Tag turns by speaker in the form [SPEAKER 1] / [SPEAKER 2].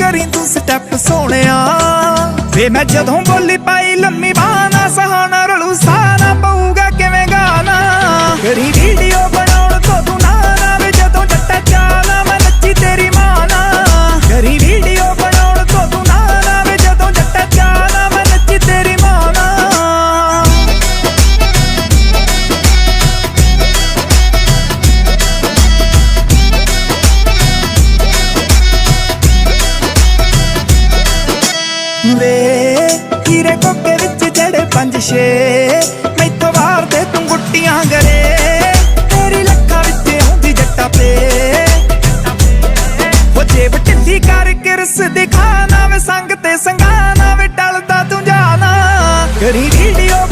[SPEAKER 1] ਕਰੀ ਤੂੰ ਸਟੈਪ ਸੋਹਣਿਆ। ਵੇ ਮੈਂ ਜਦੋਂ ਬੋਲੀ ਪਾਈ, ਲੰਮੀ ਬਾਣਾ ਸਹਾਣਾ ਰਲੂ ਸਾਨਾ ਪਊਗਾ ਕਿਵੇਂ ਗਾਣਾ। ਕਰੀ ਵੀਡੀਓ ਵੇ ਹੀਰੇ ਕੋਕੇ ਵਿੱਚ ਜੜੇ ਪੰਜ ਛੇ, ਮੈਥੋਂ ਵਾਰ ਦੇ ਤੂੰ ਗੁੱਟੀਆਂ ਗਰੇ। ਤੇਰੀ ਲੱਖਾਂ ਵਿੱਚ ਆਉਂਦੀ ਜੱਟਾ ਪੇ। ਉਹ ਜੇਬ ਢਿੱਲੀ ਕਰ ਕਿਰਸ ਦਿਖਾਣਾ ਵੇ, ਸੰਗ ਤੇ ਸੰਗਾਣਾ ਵੇ, ਟਲਦਾ ਤੂੰ ਜਾਣਾ। ਕਰੀ ਵੀਡੀਓ